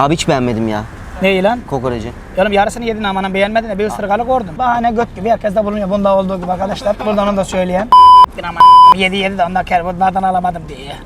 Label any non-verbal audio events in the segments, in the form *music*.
Abi hiç beğenmedim ya Ne lan? kokoreci. Oğlum yarısını yedin amanın beğenmedin de bir ısırık gördüm. Bahane göt gibi herkes de bulunuyor bunda olduğu gibi arkadaşlar. Buradan onu da söyleyeyim. Aman *laughs* yedi yedi de kere bunlardan alamadım diye.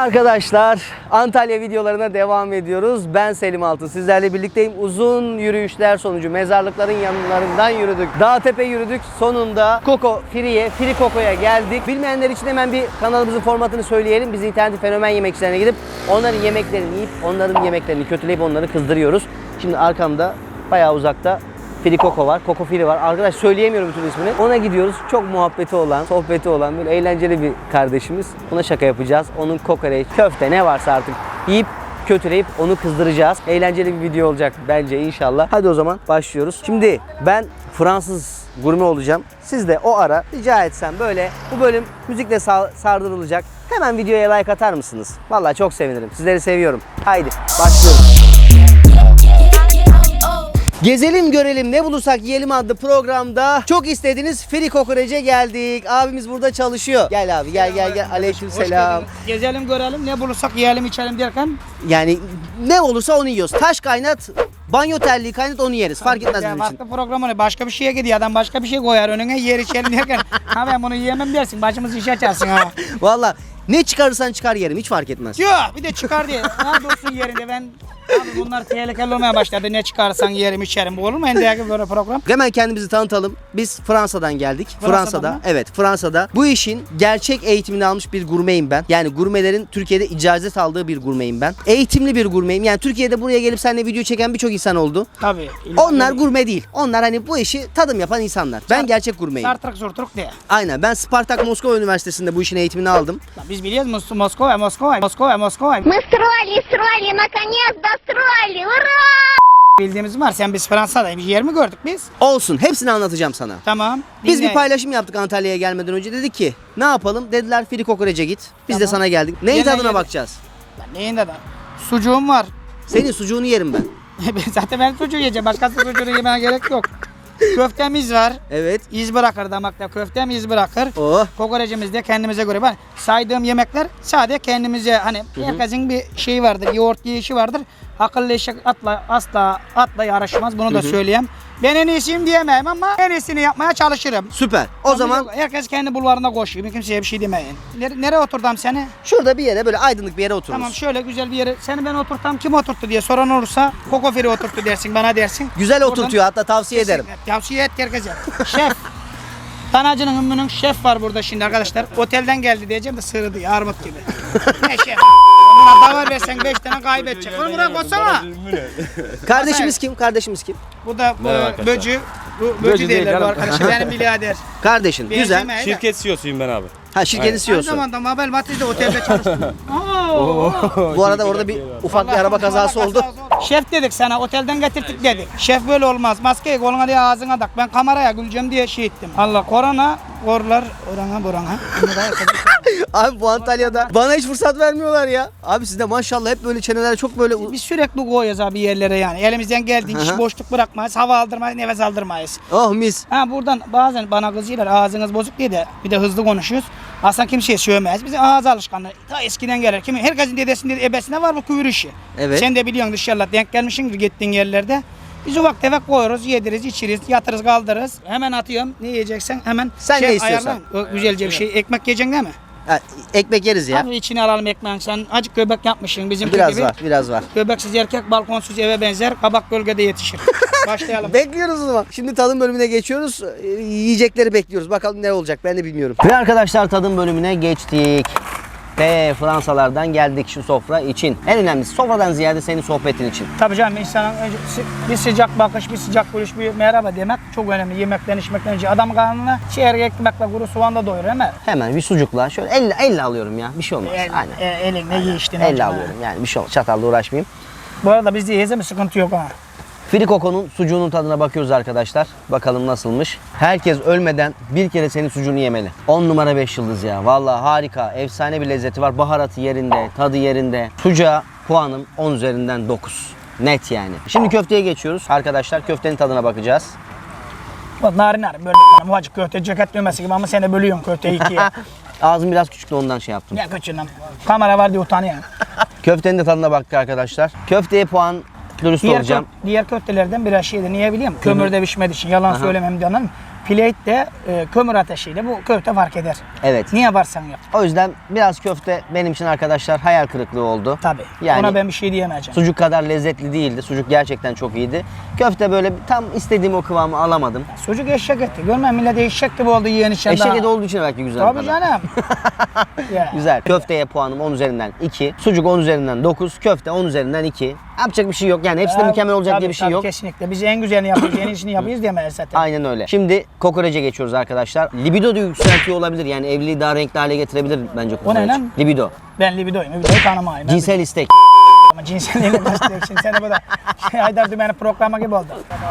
Arkadaşlar Antalya videolarına devam ediyoruz. Ben Selim Altın. Sizlerle birlikteyim. Uzun yürüyüşler sonucu mezarlıkların yanlarından yürüdük. Dağ tepe yürüdük. Sonunda Koko Fri'ye, Fri Koko'ya geldik. Bilmeyenler için hemen bir kanalımızın formatını söyleyelim. Biz internet fenomen yemekçilerine gidip onların yemeklerini yiyip onların yemeklerini kötüleyip onları kızdırıyoruz. Şimdi arkamda bayağı uzakta Fili Koko var, Koko Fili var. Arkadaş söyleyemiyorum bütün ismini. Ona gidiyoruz. Çok muhabbeti olan, sohbeti olan, böyle eğlenceli bir kardeşimiz. Ona şaka yapacağız. Onun kokoreç, köfte ne varsa artık yiyip kötüleyip onu kızdıracağız. Eğlenceli bir video olacak bence inşallah. Hadi o zaman başlıyoruz. Şimdi ben Fransız gurme olacağım. Siz de o ara rica etsem böyle bu bölüm müzikle sa- sardırılacak. Hemen videoya like atar mısınız? Vallahi çok sevinirim. Sizleri seviyorum. Haydi başlıyoruz. Gezelim görelim ne bulursak yiyelim adlı programda çok istediğiniz Feri Kokoreç'e geldik. Abimiz burada çalışıyor. Gel abi gel gel gel. Aleyküm selam. Gezelim görelim ne bulursak yiyelim içelim derken. Yani ne olursa onu yiyoruz. Taş kaynat, banyo terliği kaynat onu yeriz. Fark etmez Ya bizim için. Programı başka bir şeye gidiyor adam başka bir şey koyar önüne yer içelim derken. *laughs* ha ben bunu yiyemem dersin başımızı iş açarsın ha. *laughs* Valla ne çıkarırsan çıkar yerim hiç fark etmez. Yok bir de çıkar diye. *laughs* Ne dursun yerinde ben. Abi bunlar tehlikeli olmaya başladı. Ne çıkarsan yerim içerim. Bu olur mu endiyaki böyle program? Hemen kendimizi tanıtalım. Biz Fransa'dan geldik. Fransa'dan Fransa'da. mı? Evet Fransa'da. Bu işin gerçek eğitimini almış bir gurmeyim ben. Yani gurmelerin Türkiye'de icazet aldığı bir gurmeyim ben. Eğitimli bir gurmeyim. Yani Türkiye'de buraya gelip seninle video çeken birçok insan oldu. Tabii. Onlar gurme değil. Onlar hani bu işi tadım yapan insanlar. Ben gerçek gurmeyim. Sartrak zurtruk diye. Aynen. Ben Spartak Moskova Üniversitesi'nde bu işin eğitimini aldım. Biz biliyoruz Mos- Moskova, Moskova, Moskova, Moskova. Мы строили, строили, наконец достроили! Ура! Bildiğimiz var. Sen biz Fransa'da bir yer mi gördük biz? Olsun. Hepsini anlatacağım sana. Tamam. Biz dinle. bir paylaşım yaptık Antalya'ya gelmeden önce. Dedik ki ne yapalım? Dediler Fili Kokoreç'e git. Biz de Tamam. sana geldik. Neyin Gelen tadına yedik. bakacağız? Lan neyin de Sucuğum var. Senin sucuğunu yerim ben. *laughs* Zaten ben sucuğu yiyeceğim. Başkası sucuğunu yemeye gerek yok. Köftemiz var. Evet. İz bırakır damakta. Köftem iz bırakır. Oh. Kokoreçimiz de kendimize göre. Ben saydığım yemekler sadece kendimize hani herkesin bir şeyi vardır. Yoğurt yiyişi vardır. Akıllı eşek atla asla atla yarışmaz. Bunu da söyleyeyim. Ben en iyisiyim diyemem ama en iyisini yapmaya çalışırım. Süper. O zaman herkes kendi bulvarında koşuyor. Kimseye bir şey demeyin. Nere, nereye oturdum seni? şurada bir yere böyle aydınlık bir yere otururuz. Tamam şöyle güzel bir yere. Seni ben oturtam kim oturttu diye soran olursa Kokoferi oturttu dersin bana dersin. Güzel oturtuyor hatta tavsiye ederim. Tavsiye et herkese. Şef. *laughs* Tanacının ümmünün şef var burada şimdi arkadaşlar. Otelden geldi diyeceğim de sığırdı ya, armut gibi. *laughs* ne şef? Buna davar versen 5 tane kaybedecek. Onu bırak koysana. *laughs* Kardeşimiz kim? Kardeşimiz kim? Bu da Merhaba e, böcü. Bu, böcü, Böcü değil değiller bu canım. arkadaşlar. *laughs* Benim birader. Kardeşin. Güzel. Şirket CEO'suyum ben abi. Ha şirketin Aynı CEO'su. zamanda Mabel Matiz'de otelde çalıştım. *laughs* Oo. Bu arada orada bir ufak bir araba kazası oldu. Şef dedik sana otelden getirdik dedik. Şef böyle olmaz. Maskeyi koluna diye ağzına tak. Ben kameraya güleceğim diye şey ettim. Allah korona korlar orana burana. Bunu da yapacak. *laughs* Abi bu Antalya'da bana hiç fırsat vermiyorlar ya. Abi sizde maşallah hep böyle çeneler çok böyle Biz sürekli koyuyoruz abi yerlere yani. Elimizden geldiğince hiç boşluk bırakmayız. Hava aldırmayız, nefes aldırmayız. oh mis. Ha buradan bazen bana kızıyorlar ağzınız bozuk diye de bir de hızlı konuşuyoruz. Aslında kimseye sövmez. Bizim ağız alışkanlığı ta eskiden gelir. Kimi, herkesin dedesinin dedi, ebesine var bu küfür işi. Evet. Sen de biliyorsun dışarıda denk gelmişsindir gittiğin yerlerde. Biz ufak tefek koyuyoruz, yediriz, içiriz, yatırız, kaldırırız. Hemen atıyorum. Ne yiyeceksen hemen Sen ne istiyorsan. ayarlayın. O güzelce bir şey. Ekmek yiyeceksin değil mi? Ha, ekmek yeriz ya. Abi içine alalım ekmeğin. Sen acık göbek yapmışsın bizim Biraz gibi. var, biraz var. Göbeksiz erkek balkonsuz eve benzer. Kabak gölgede yetişir. *laughs* Başlayalım. Bekliyoruz o zaman. Şimdi tadım bölümüne geçiyoruz. Ee, Yiyecekleri bekliyoruz. Bakalım ne olacak ben de bilmiyorum. Ve arkadaşlar tadım bölümüne geçtik. Ve Fransalardan geldik şu sofra için. En önemlisi sofradan ziyade senin sohbetin için. Tabii canım insanın önce bir sıcak bakış, bir sıcak görüş, bir merhaba demek çok önemli. Yemekten içmekten önce adam karnına şehir ekmekle kuru soğanla doyurur mi? Hemen bir sucukla şöyle elle, elle alıyorum ya. Bir şey olmaz. El, Aynen. e, elinle ye işte. Elle alıyorum yani bir şey olmaz. Çatalla uğraşmayayım. Bu arada bizde yiyeceğiz mi sıkıntı yok ha. Frikoko'nun sucuğunun tadına bakıyoruz arkadaşlar. Bakalım nasılmış. Herkes ölmeden bir kere senin sucuğunu yemeli. 10 numara 5 yıldız ya. Vallahi harika. Efsane bir lezzeti var. Baharatı yerinde, tadı yerinde. Sucuğa puanım 10 üzerinden 9. Net yani. Şimdi köfteye geçiyoruz. Arkadaşlar köftenin tadına bakacağız. Bak narin narin böyle bana ufacık köfte ceket düğmesi gibi ama sen de bölüyorsun köfteyi ikiye. *laughs* Ağzım biraz küçüktü ondan şey yaptım. Gel küçüğünden. Kamera var diye utanıyorsun. Köftenin de tadına baktık arkadaşlar. Köfteye puan dürüst Diğer, olacağım. kö- diğer köftelerden biraz şeydi. Niye biliyor musun? Kömürde pişmediği için. Yalan söylemem diyorum. Plate de e, kömür ateşiyle bu köfte fark eder. Evet. Niye varsan yap. O yüzden biraz köfte benim için arkadaşlar hayal kırıklığı oldu. Tabii. Yani Ona ben bir şey diyemeyeceğim. sucuk kadar lezzetli değildi. Sucuk gerçekten çok iyiydi. Köfte böyle tam istediğim o kıvamı alamadım. Sucuk eşek etti. Görmem millet eşek gibi oldu yiyen içen Eşek eti olduğu için belki güzel. Tabii kadar. canım. ya. *laughs* Güzel. Köfteye puanım 10 üzerinden 2. Sucuk 10 üzerinden 9. Köfte 10 üzerinden 2. Yapacak bir şey yok. Yani hepsi de mükemmel olacak tabii, diye bir şey tabii, yok. Kesinlikle. Biz en güzelini yapıyoruz, en iyisini yapıyoruz diyemeyiz zaten. *clears throat* Aynen öyle. Şimdi kokorece geçiyoruz arkadaşlar. Libido da yükseltiyor olabilir. Yani evliliği daha renkli hale getirebilir bence kokoreç. lan? Libido. Ben libidoyum, libidoyu tanımayayım. Ben Cinsel istek. Ama cinselliğini gösteriyor. Şimdi sen de bu da *laughs* şey, Haydar Dümen'i programa gibi oldu.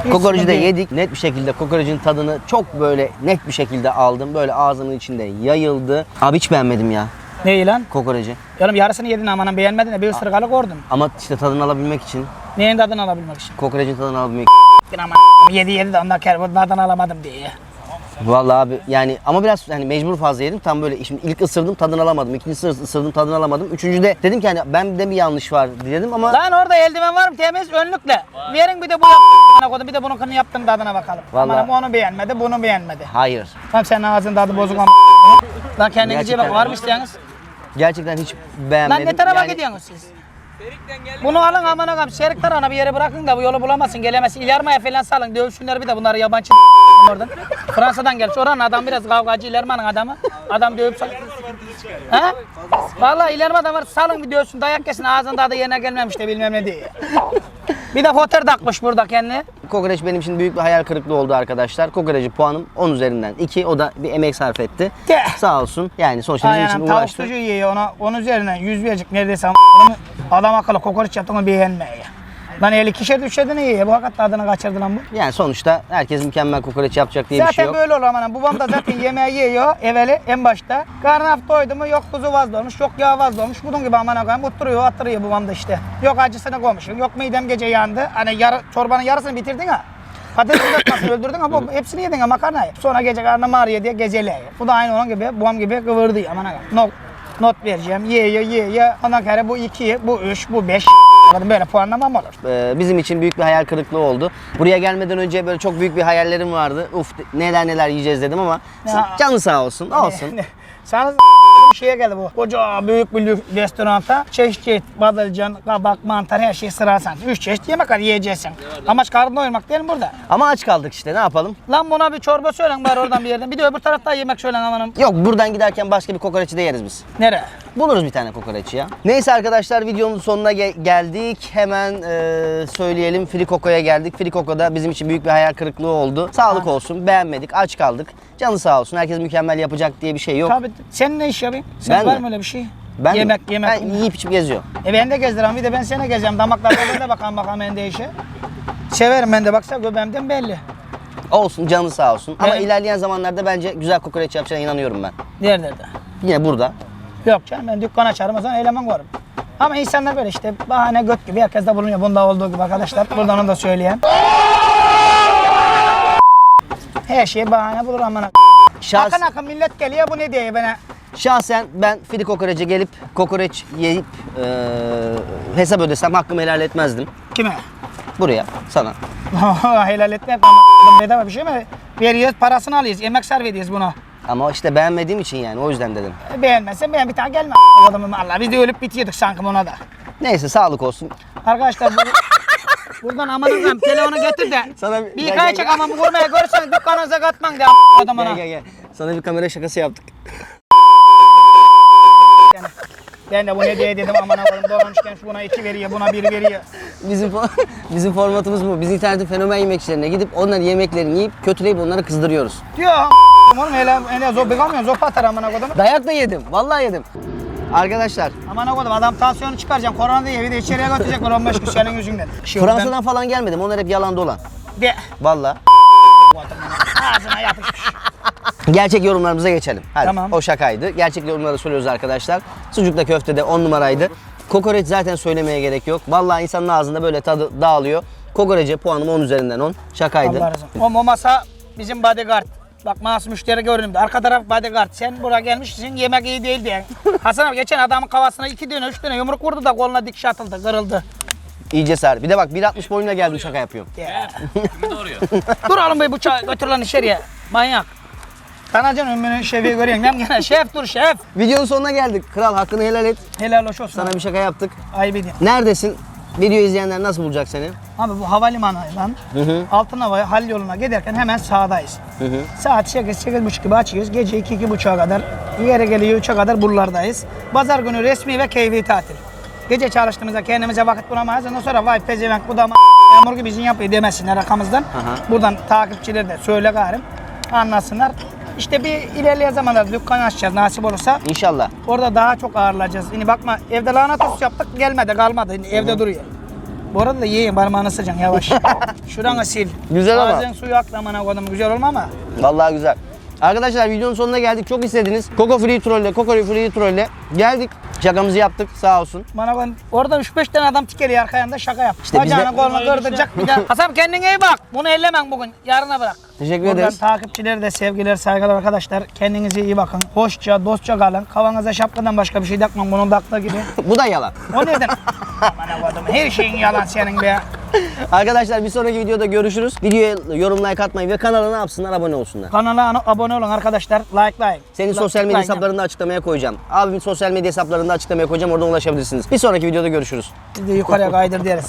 Hiç Kokoreci de yedik. Net bir şekilde kokorecin tadını çok böyle net bir şekilde aldım. Böyle ağzımın içinde yayıldı. Abi hiç beğenmedim ya Neyi lan? kokoreci. Oğlum yarısını yedin amanın beğenmedin de bir ısırık ordun. Ama işte tadını alabilmek için, Neyin tadını alabilmek için? kokorecin tadını alabilmek Bir aman yedi yedi de ondan kere bunlardan alamadım diye. Vallahi abi yani ama biraz hani mecbur fazla yedim. Tam böyle şimdi ilk ısırdım tadını alamadım. İkinci ısırdım tadını alamadım. Üçüncüde dedim ki hani ben de mi yanlış var dedim ama Lan orada eldiven var mı temiz önlükle. Verin bir de bu yap bana koydum bir de bununkini yaptın tadına bakalım. Vallahi- Aman onu beğenmedi bunu beğenmedi. hayır. Tam senin ağzın tadı bozuk ama. Lan kendinize bak Gerçekten. var mı isteyeniz? Gerçekten hiç Lan beğenmedim. ne tarafa Yani gidiyorsunuz siz? Bunu alın aman ağam şerik tarafına bir yere bırakın da bu yolu bulamazsın gelemezsin. İlermaya falan salın dövüşsünler bir de bunları yabancı *laughs* oradan. Fransa'dan gelmiş oranın adam biraz kavgacı İlerman'ın adamı. Adam dövüp sal. He? Vallahi İlerman'da var salın bir dövsün dayak yesin ağzında da yerine gelmemiş de bilmem ne diye. Bir de foter takmış burada kendine. Kokoreç benim için büyük bir hayal kırıklığı oldu arkadaşlar. Kokoreci puanım 10 üzerinden 2. O da bir emek sarf etti. Teh. Sağ olsun. Yani sonuçta bizim için Aynen tavuk uğraştı. sucuğu yiyor ona. Onun üzerinden yüz verecek neredeyse ama adam akıllı kokoreç yaptı onu beğenmeye. Lan 50 kişer düşerdin iyi. Bu hakikaten adını kaçırdı lan bu. Yani sonuçta herkes mükemmel kokoreç yapacak diye bir Zaten şey yok. böyle olur aman. Babam da zaten *coughs* yemeği yiyor evveli en başta. Karnı hafta doydu mu yok kuzu vazda olmuş, yok yağ vazda olmuş. Bunun gibi aman koyayım oturuyor attırıyor babam da işte. Yok acısını koymuşum, yok midem gece yandı. Hani yarı, çorbanın yarısını bitirdin ha. Patates kızartmasını *coughs* öldürdün bu hepsini yedin ha makarnayı. Sonra gece karnım ağrıyor diye geceleyi. Bu da aynı onun gibi babam gibi kıvırdı aman koyayım. Not, not vereceğim. Ye ye ye ye. Ondan sonra bu iki, bu üç, bu beş. Böyle puanlamam olur. Ee, bizim için büyük bir hayal kırıklığı oldu. Buraya gelmeden önce böyle çok büyük bir hayallerim vardı. Uf neler neler yiyeceğiz dedim ama Ya. canı sağ olsun. Olsun. Sana şeye geldi bu. Koca büyük bir restoranta çeşit badılcan, kabak, mantar her şey sırasan. Üç çeşit yemek var yiyeceksin. Amaç karnını doyurmak değil mi burada? Ama aç kaldık işte ne yapalım? Lan buna bir çorba söylen bari oradan bir yerden. Bir de öbür tarafta yemek söylen amanım. Yok buradan giderken başka bir kokoreçi de yeriz biz. Nereye? Buluruz bir tane kokoreç ya. Neyse arkadaşlar videomuzun sonuna ge- geldik. Hemen e, söyleyelim Frikoko'ya geldik. Frikoko'da bizim için büyük bir hayal kırıklığı oldu. Sağlık olsun beğenmedik aç kaldık. Canı sağ olsun herkes mükemmel yapacak diye bir şey yok. Tabii sen ne iş yapıyorsun? Sen Ben var mi? mı öyle bir şey? Ben yemek, yemek. Ben yiyip içip geziyorum. E ben de gezdirem bir de ben seni gezeceğim. Damaklarda ben de bakalım bakalım ben de işe. Severim ben de baksa göbeğimden belli. Olsun canı sağ olsun. Ama Evet. ilerleyen zamanlarda bence güzel kokoreç yapacağına inanıyorum ben. Nerede? Yine burada. Yok canım ben dükkan açarım o zaman eleman koyarım. Ama insanlar böyle işte bahane göt gibi herkes de bulunuyor. Bunda olduğu gibi arkadaşlar. Buradan onu da söyleyeyim. Her şey bahane bulur amına. Şahs- Akın akın millet geliyor bu ne diye bana. Şahsen ben Fili Kokoreç'e gelip kokoreç yiyip e, hesap ödesem hakkımı helal etmezdim. Kime? Buraya sana. *laughs* Helal etme ama bedava bir şey mi? Veriyoruz parasını alıyoruz. Yemek sarf ediyoruz bunu. Ama işte beğenmediğim için yani o yüzden dedim. Beğenmezsen beğen bir tane gelme adamım Allah. Biz de ölüp bitiyorduk sanki buna da. Neyse sağlık olsun. Arkadaşlar bu, buradan aman Allah'ım *laughs* telefonu getir de. Sana Bir gel, hikaye gel, çek gel. ama bu vurmaya görürseniz dükkanınıza katman de adamına. Gel gel gel. Sana bir kamera şakası yaptık. Ben de bu ne diye dedim aman Allah'ım dolanmışken şu buna iki veriyor buna bir veriyor. Bizim fo- *laughs* bizim formatımız bu. Biz internetin fenomen yemekçilerine gidip onların yemeklerini yiyip kötüleyip onları kızdırıyoruz. Diyor oğlum hele hele zopa kalmıyor zopa atar amına koydum. Dayak da yedim. Vallahi yedim. Arkadaşlar Aman oğlum adam tansiyonu çıkaracağım. Korona diye bir de içeriye götürecekler 15 gün senin yüzünden. Şey, *laughs* Fransa'dan falan gelmedim. Onlar hep yalan dolan. ben- De. Valla. Ağzına yapışmış. Gerçek yorumlarımıza geçelim. Hadi. Tamam. O şakaydı. Gerçek yorumları söylüyoruz arkadaşlar. Sucukla köfte de 10 numaraydı. Kokoreç zaten söylemeye gerek yok. Vallahi insanın ağzında böyle tadı dağılıyor. Kokoreçe puanım 10 üzerinden 10. Şakaydı. O, o masa bizim bodyguard. Bak masum müşteri görünümde. Arka taraf bodyguard. Sen buraya gelmişsin yemek iyi değil diye. *laughs* Hasan abi geçen adamın kafasına iki tane üç tane yumruk vurdu da koluna dikiş atıldı kırıldı. İyi cesaret. Bir de bak 1.60 boyuyla geldim şaka yapıyorum. Ya. *laughs* Dur oğlum bir bıçağı götür lan içeriye. Manyak. Tanacan ömrünü şefi görüyorsun. Ben gene şef dur şef. Videonun sonuna geldik. Kral hakkını helal et. Helal hoş olsun. Sana bir şaka yaptık. Ayıp edeyim. Neredesin? Video izleyenler nasıl bulacak seni? Abi bu havalimanı lan. Altın Hava Hal yoluna giderken hemen sağdayız. Saat 8 8.30 gibi açıyoruz. Gece 2 2.30'a kadar yere geliyor 3'e kadar buralardayız. Pazar günü resmi ve keyfi tatil. Gece çalıştığımızda kendimize vakit bulamayız. Ondan sonra vay pezevenk bu da yağmur gibi izin yapıyor demesinler rakamızdan. Buradan takipçiler de söyle garim anlasınlar. İşte bir ilerleyen zamanlarda dükkan açacağız nasip olursa. İnşallah. Orada daha çok ağırlayacağız. Şimdi bakma evde lahana tostu yaptık gelmedi kalmadı. Şimdi evde duruyor. Bu arada da yiyin parmağını sıcaksın yavaş. *laughs* Şuranı sil. Güzel ama. Bazen suyu aklamana koydum güzel olma ama. Vallahi güzel. Arkadaşlar videonun sonuna geldik. Çok istediniz. Coco Free Troll'le, Coco Free Troll'le geldik. Şakamızı yaptık sağ olsun. Bana koy. Orada 3-5 tane adam tikeli arka yanında şaka yap. İşte Bacağını kolunu kırdıracak bir daha. *laughs* Hasan kendine iyi bak. Bunu ellemen bugün. Yarına bırak. Teşekkür Buradan ederiz. takipçilere de sevgiler, saygılar arkadaşlar. Kendinize iyi bakın. Hoşça, dostça kalın. Kafanıza şapkadan başka bir şey takmayın. Bunun taktığı gibi. *laughs* Bu da yalan. O neden? *laughs* Koydum. Her şeyin yalan senin be. *laughs* Arkadaşlar bir sonraki videoda görüşürüz. Videoya yorum like atmayı ve kanala ne yapsınlar? Abone olsunlar. Kanala abone olun arkadaşlar. Like like. Senin Like, sosyal medya like. hesaplarını da açıklamaya koyacağım. Abimin sosyal medya hesaplarını da açıklamaya koyacağım. Oradan ulaşabilirsiniz. Bir sonraki videoda görüşürüz. Yukarıya kaydır deriz.